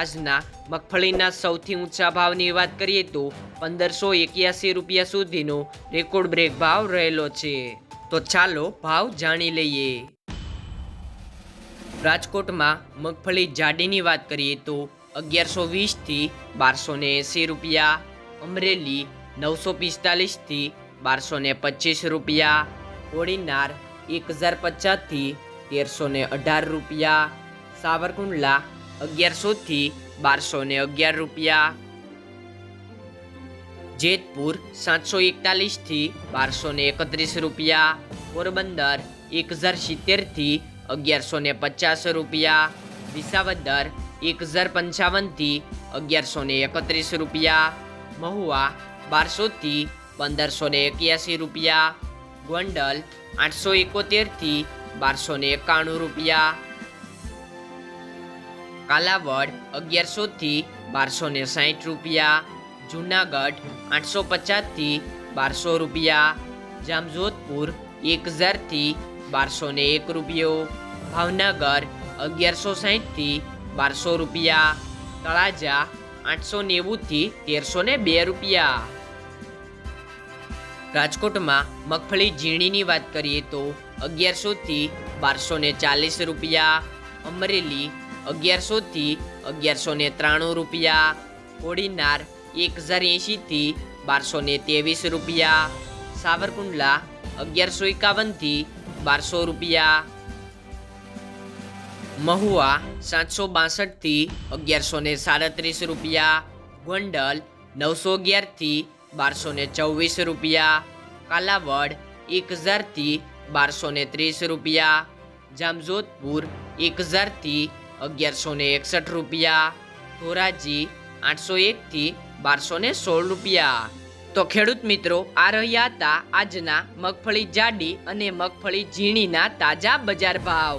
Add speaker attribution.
Speaker 1: આજના મગફળીના સૌથી ઊંચા ભાવની વાત કરીએ તો પંદરસો એક્યાસી રૂપિયા સુધીનો રેકોર્ડ બ્રેક ભાવ રહેલો છે. તો ચાલો ભાવ જાણી લઈએ. રાજકોટમાં મગફળી જાડીની વાત કરીએ તો અગિયારસો વીસથી બારસો ને એંસી રૂપિયા, અમરેલી નવસો પિસ્તાલીસથી બારસો ને પચીસ રૂપિયા કોડીનાર એક હજાર પચાસથી તેરસો ને અઢાર રૂપિયા, સાવરકુંડલા અગિયારસોથી બારસો ને અગિયાર રૂપિયા. જેતપુર સાતસો એકતાલીસથી બારસો ને એકત્રીસ રૂપિયા. પોરબંદર એક હજાર સિત્તેરથી અગિયારસો ને પચાસ રૂપિયા. વિસાવદર એક હજાર પંચાવનથી અગિયારસો ને એકત્રીસ રૂપિયા. મહુવા બારસોથી પંદરસો ને એક્યાસી રૂપિયા. ગોંડલ આઠસો એકોતેરથી બારસો ને એકાણું રૂપિયા. કાલાવડ અગિયારસોથી બારસો ને સાહીઠ રૂપિયા, જુનાગઢ આઠસો પચાસથી બારસો રૂપિયા, જામજોધપુર એક હજારથી બારસો ને એક રૂપિયો, ભાવનગર અગિયારસો સાહીઠથી બારસો રૂપિયા, તળાજા આઠસો નેવુંથી તેરસો ને બે રૂપિયા. રાજકોટમાં મગફળી ઝીણીની વાત કરીએ તો અગિયારસોથી બારસો ને ચાલીસ રૂપિયા, અમરેલી અગિયારસોથી અગિયારસો ને ત્રાણું રૂપિયા. કોડીનાર એક હજાર એંશીથી બારસો ને ત્રેવીસ રૂપિયા. સાવરકુંડલા અગિયારસો એકાવનથી બારસો રૂપિયા. મહુવા સાતસો બાસઠથી અગિયારસો ને સાડત્રીસ રૂપિયા. ગોંડલ નવસો અગિયારથી બારસો ને ચોવીસ રૂપિયા. કાલાવડ એક હજારથી બારસો ને ત્રીસ રૂપિયા. જામજોધપુર એક હજારથી અગિયારસો ને એકસઠ રૂપિયા, ધોરાજી આઠસો એકથી બારસો ને સોળ રૂપિયા. તો ખેડૂત મિત્રો, આ રહ્યા હતા આજના મગફળી જાડી અને મગફળી ઝીણીના તાજા બજાર ભાવ.